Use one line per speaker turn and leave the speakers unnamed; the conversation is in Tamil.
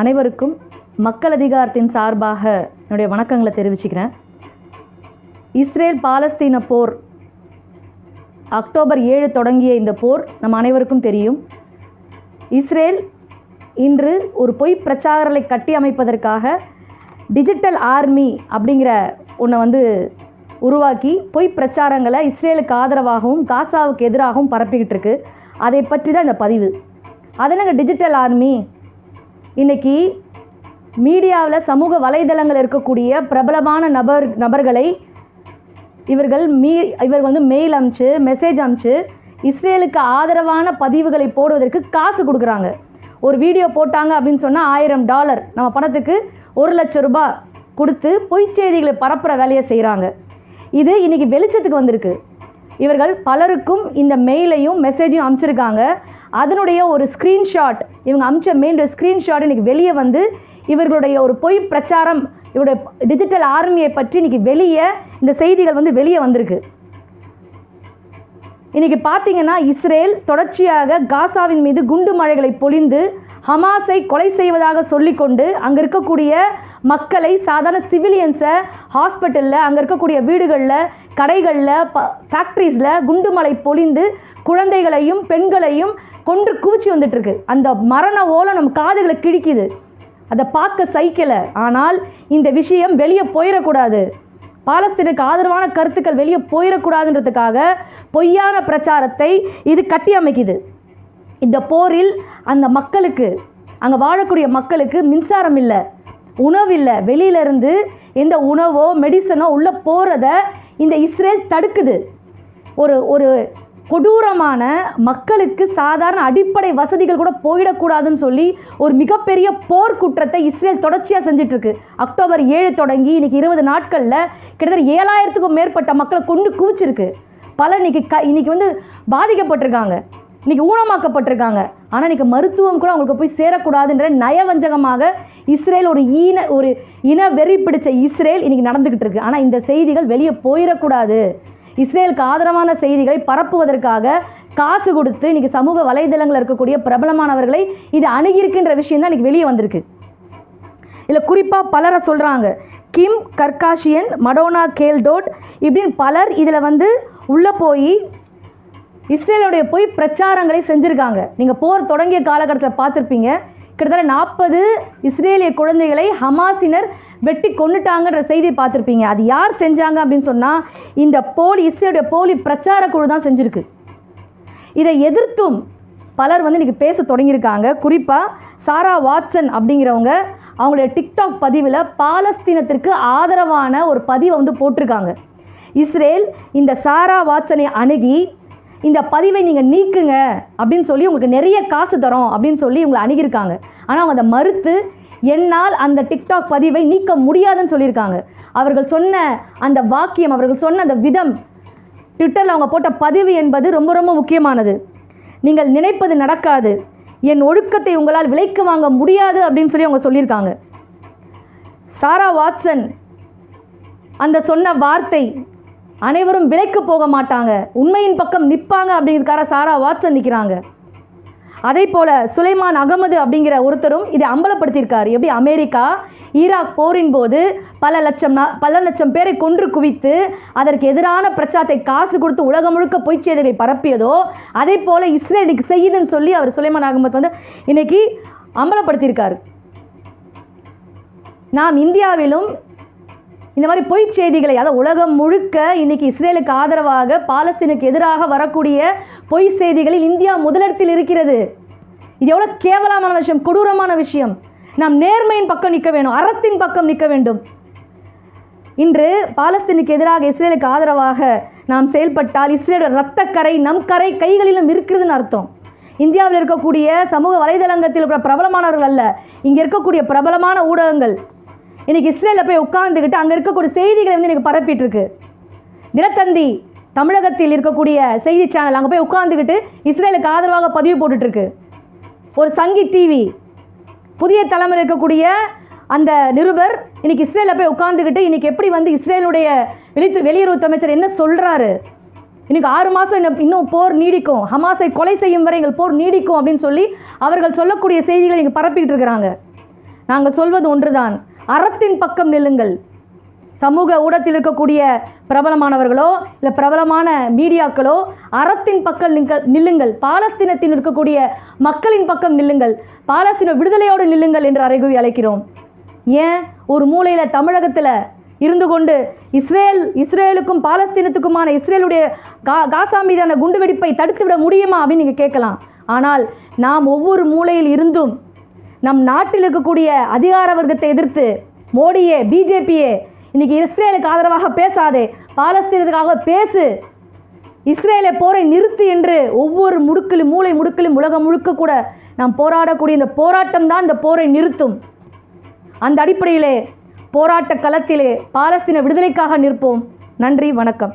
அனைவருக்கும் மக்கள் அதிகாரத்தின் சார்பாக என்னுடைய வணக்கங்களை தெரிவிச்சுக்கிறேன். இஸ்ரேல் பாலஸ்தீன போர் அக்டோபர் ஏழு தொடங்கிய இந்த போர் நம்ம அனைவருக்கும் தெரியும். இஸ்ரேல் இன்று ஒரு பொய் பிரச்சாரங்களை கட்டி அமைப்பதற்காக டிஜிட்டல் ஆர்மி அப்படிங்கிற ஒன்றை வந்து உருவாக்கி பொய் பிரச்சாரங்களை இஸ்ரேலுக்கு ஆதரவாகவும் காசாவுக்கு எதிராகவும் பரப்பிக்கிட்டு இருக்கு. அதை பற்றி தான் இந்த பதிவு. அதனங்க டிஜிட்டல் ஆர்மி? இன்னைக்கு மீடியாவில் சமூக வலைதளங்கள் இருக்கக்கூடிய பிரபலமான நபர் நபர்களை இவர்கள் மீ இவர்கள் வந்து மெயில் அமுச்சு மெசேஜ் அமுச்சு இஸ்ரேலுக்கு ஆதரவான பதிவுகளை போடுவதற்கு காசு கொடுக்குறாங்க. ஒரு வீடியோ போட்டாங்க அப்படின்னு சொன்னால் ஆயிரம் டாலர் நம்ம பணத்துக்கு ஒரு லட்சம் ரூபாய் கொடுத்து பொய் செய்திகளை பரப்புகிற வேலையை செய்கிறாங்க இது இன்றைக்கி வெளிச்சத்துக்கு வந்திருக்கு. இவர்கள் பலருக்கும் இந்த மெயிலையும் மெசேஜையும் அனுப்பிச்சிருக்காங்க அதனுடைய ஒரு ஸ்க்ரீன்ஷாட் இவங்க அமிச்ச மெயின் ஸ்க்ரீன்ஷாட் இன்றைக்கி வெளியே வந்து இவர்களுடைய ஒரு பொய் பிரச்சாரம் இவருடைய டிஜிட்டல் ஆர்மியை பற்றி இன்றைக்கி வெளியே இந்த செய்திகள் வந்து வெளியே வந்திருக்கு. இன்றைக்கி பார்த்தீங்கன்னா இஸ்ரேல் தொடர்ச்சியாக காசாவின் மீது குண்டு மழைகளை பொழிந்து ஹமாஸை கொலை செய்வதாக சொல்லிக்கொண்டு அங்கே இருக்கக்கூடிய மக்களை சாதாரண சிவிலியன்ஸை ஹாஸ்பிட்டலில் அங்கே இருக்கக்கூடிய வீடுகளில் கடைகளில் ப ஃபேக்ட்ரிஸில் குண்டு மழை பொழிந்து குழந்தைகளையும் பெண்களையும் கொன்று குவிச்சு வந்துட்டுருக்கு. அந்த மரண ஓலை நம்ம காதுகளை கிழிக்குது. அதை பார்க்க சைக்கலை ஆனால் இந்த விஷயம் வெளியே போயிடக்கூடாது பாலஸ்தீனுக்கு ஆதரவான கருத்துக்கள் வெளியே போயிடக்கூடாதுன்றதுக்காக பொய்யான பிரச்சாரத்தை இது கட்டி அமைக்குது. இந்த போரில் அந்த மக்களுக்கு அங்கே வாழக்கூடிய மக்களுக்கு மின்சாரம் இல்லை உணவு இல்லை. வெளியிலேருந்து எந்த உணவோ மெடிசனோ உள்ளே போகிறத இந்த இஸ்ரேல் தடுக்குது. ஒரு ஒரு கொடூரமான மக்களுக்கு சாதாரண அடிப்படை வசதிகள் கூட போயிடக்கூடாதுன்னு சொல்லி ஒரு மிகப்பெரிய போர் குற்றத்தை இஸ்ரேல் தொடர்ச்சியாக செஞ்சிட்ருக்கு. அக்டோபர் ஏழு தொடங்கி இன்னைக்கு இருபது நாட்களில் கிட்டத்தட்ட ஏழாயிரத்துக்கும் மேற்பட்ட மக்களை கொண்டு குவிச்சிருக்கு. பல இன்னைக்கு க இன்னைக்கு வந்து பாதிக்கப்பட்டிருக்காங்க. இன்னைக்கு ஊனமாக்கப்பட்டிருக்காங்க. ஆனால் இன்னைக்கு மருத்துவம் கூட அவங்களுக்கு போய் சேரக்கூடாதுன்ற நயவஞ்சகமாக இஸ்ரேல் ஒரு ஈன ஒரு இன வெறி பிடிச்ச இஸ்ரேல் இன்னைக்கு நடந்துக்கிட்டு இருக்கு ஆனால் இந்த செய்திகள் வெளியே போயிடக்கூடாது. இஸ்ரேலுக்கு ஆதரவான செய்திகளை பரப்புவதற்காக காசு கொடுத்து இன்னைக்கு சமூக வலைதளங்களில் இருக்கக்கூடிய பிரபலமானவர்களை இது அணுகியிருக்கின்ற விஷயம் தான் இன்னைக்கு வெளியே வந்திருக்கு. இதில் குறிப்பாக பலரை சொல்கிறாங்க கிம் கர்காஷியன் மடோனா கேல்டோட் இப்படின்னு பலர் இதில் வந்து உள்ளே போய் இஸ்ரேலுடைய போய் பிரச்சாரங்களை செஞ்சுருக்காங்க. நீங்கள் போர் தொடங்கிய காலகட்டத்தில் பார்த்துருப்பீங்க. கிட்டத்தட்ட நாற்பது இஸ்ரேலிய குழந்தைகளை ஹமாசினர் வெட்டி கொண்டுட்டாங்கன்ற செய்தியை பார்த்துருப்பீங்க. அது யார் செஞ்சாங்க அப்படின்னு சொன்னால் இந்த போலி இஸ்ரேலுடைய போலி பிரச்சார குழு தான் செஞ்சுருக்கு. இதை எதிர்த்தும் பலர் வந்து இன்றைக்கி பேச தொடங்கியிருக்காங்க. குறிப்பாக சாரா வாட்சன் அப்படிங்கிறவங்க அவங்களுடைய டிக்டாக் பதிவில் பாலஸ்தீனத்திற்கு ஆதரவான ஒரு பதிவை வந்து போட்டிருக்காங்க. இஸ்ரேல் இந்த சாரா வாட்சனை அணுகி இந்த பதிவை நீங்கள் நீக்குங்க அப்படின்னு சொல்லி உங்களுக்கு நிறைய காசு தரோம் அப்படின்னு சொல்லி உங்களை அணுகியிருக்காங்க. ஆனால் அவங்க அதை மறுத்து என்னால் அந்த டிக்டாக் பதிவை நீக்க முடியாதுன்னு சொல்லியிருக்காங்க. அவர்கள் சொன்ன அந்த வாக்கியம் அவர்கள் சொன்ன அந்த விதம் ட்விட்டரில் அவங்க போட்ட பதிவு என்பது ரொம்ப ரொம்ப முக்கியமானது. நீங்கள் நினைப்பது நடக்காது. என் ஒழுக்கத்தை உங்களால் விலைக்கு வாங்க முடியாது அப்படின்னு சொல்லி அவங்க சொல்லியிருக்காங்க. சாரா வாட்சன் அந்த சொன்ன வார்த்தை அனைவரும் விலைக்கு போக மாட்டாங்க. உண்மையின் பக்கம் நிற்பாங்க அப்படிங்கிறதுக்காக சாரா வாட்சன் நிற்கிறாங்க அதே போல் சுலைமான் அகமது அப்படிங்கிற ஒருத்தரும் இதை அம்பலப்படுத்தியிருக்கார். எப்படி? அமெரிக்கா ஈராக் போரின் போது பல லட்சம் பல லட்சம் பேரை கொன்று குவித்து அதற்கு எதிரான பிரச்சாரத்தை காசு கொடுத்து உலகம் முழுக்க பொய்ச் செய்திகளை பரப்பியதோ அதே போல் இஸ்ரேல் இன்னைக்கு செய்யுதுன்னு சொல்லி அவர் சுலைமான் அகமது வந்து இன்னைக்கு அம்பலப்படுத்தியிருக்காரு. நாம் இந்தியாவிலும் இந்த மாதிரி பொய் செய்திகளை அதாவது உலகம் முழுக்க இன்னைக்கு இஸ்ரேலுக்கு ஆதரவாக பாலஸ்தீனுக்கு எதிராக வரக்கூடிய பொய் செய்திகளில் இந்தியா முதலிடத்தில் இருக்கிறது. இது எவ்வளோ கேவலமான விஷயம் கொடூரமான விஷயம். நாம் நேர்மையின் பக்கம் நிற்க வேண்டும் அறத்தின் பக்கம் நிற்க வேண்டும். இன்று பாலஸ்தீனுக்கு எதிராக இஸ்ரேலுக்கு ஆதரவாக நாம் செயல்பட்டால் இஸ்ரேலோட ரத்த கரை நம் கரை கைகளிலும் இருக்கிறதுன்னு அர்த்தம். இந்தியாவில் இருக்கக்கூடிய சமூக வலைதளங்கத்தில் இருக்கிற பிரபலமானவர்கள் அல்ல. இங்கே இருக்கக்கூடிய பிரபலமான ஊடகங்கள். இன்னைக்கு இஸ்ரேலில் போய் உட்கார்ந்துக்கிட்டு அங்கே இருக்கக்கூடிய செய்திகளை வந்து எனக்கு பரப்பிட்டு இருக்கு தினத்தந்தி தமிழகத்தில் இருக்கக்கூடிய செய்தி சேனல் அங்கே போய் உட்கார்ந்துக்கிட்டு இஸ்ரேலுக்கு ஆதரவாக பதிவு போட்டுட்ருக்கு ஒரு சங்கி டிவி புதிய தலைமுறை இருக்கக்கூடிய அந்த நிருபர் இன்னைக்கு இஸ்ரேலில் போய் உட்காந்துக்கிட்டு இன்னைக்கு எப்படி வந்து இஸ்ரேலுடைய வெளி வெளியுறவு அமைச்சர் என்ன சொல்கிறாரு இன்னைக்கு ஆறு மாதம் இன்னும் இன்னும் போர் நீடிக்கும். ஹமாஸை கொலை செய்யும் வரை எங்கள் போர் நீடிக்கும் அப்படின்னு சொல்லி அவர்கள் சொல்லக்கூடிய செய்திகளை இங்கே பரப்பிக்கிட்டு இருக்கிறாங்க. நாங்கள் சொல்வது ஒன்றுதான். அறத்தின் பக்கம் நில்லுங்கள். சமூக ஊடத்தில் இருக்கக்கூடிய பிரபலமானவர்களோ இல்லை பிரபலமான மீடியாக்களோ அறத்தின் பக்கம் நில்லுங்கள். பாலஸ்தீனத்தில் இருக்கக்கூடிய மக்களின் பக்கம் நில்லுங்கள். பாலஸ்தீன விடுதலையோடு நில்லுங்கள் என்று அறைகூவி அழைக்கிறோம். ஏன்? ஒரு மூலையில் தமிழகத்தில் இருந்து கொண்டு இஸ்ரேல் இஸ்ரேலுக்கும் பாலஸ்தீனத்துக்குமான இஸ்ரேலுடைய கா காசா மீதான குண்டுவெடிப்பை தடுத்து விட முடியுமா அப்படின்னு நீங்கள் கேட்கலாம். ஆனால் நாம் ஒவ்வொரு மூலையில் இருந்தும் நம் நாட்டில் இருக்கக்கூடிய அதிகார வர்க்கத்தை எதிர்த்து மோடியே பிஜேபியே இன்னைக்கு இஸ்ரேலுக்கு ஆதரவாக பேசாதே பாலஸ்தீனத்துக்காக பேசு. இஸ்ரேலை போரை நிறுத்து என்று ஒவ்வொரு முடுக்கிலும் மூளை முடுக்கிலும் உலகம் முழுக்க கூட நாம் போராடக்கூடிய இந்த போராட்டம் தான் இந்த போரை நிறுத்தும். அந்த அடிப்படையிலே போராட்ட களத்திலே பாலஸ்தீன விடுதலைக்காக நிற்போம். நன்றி வணக்கம்.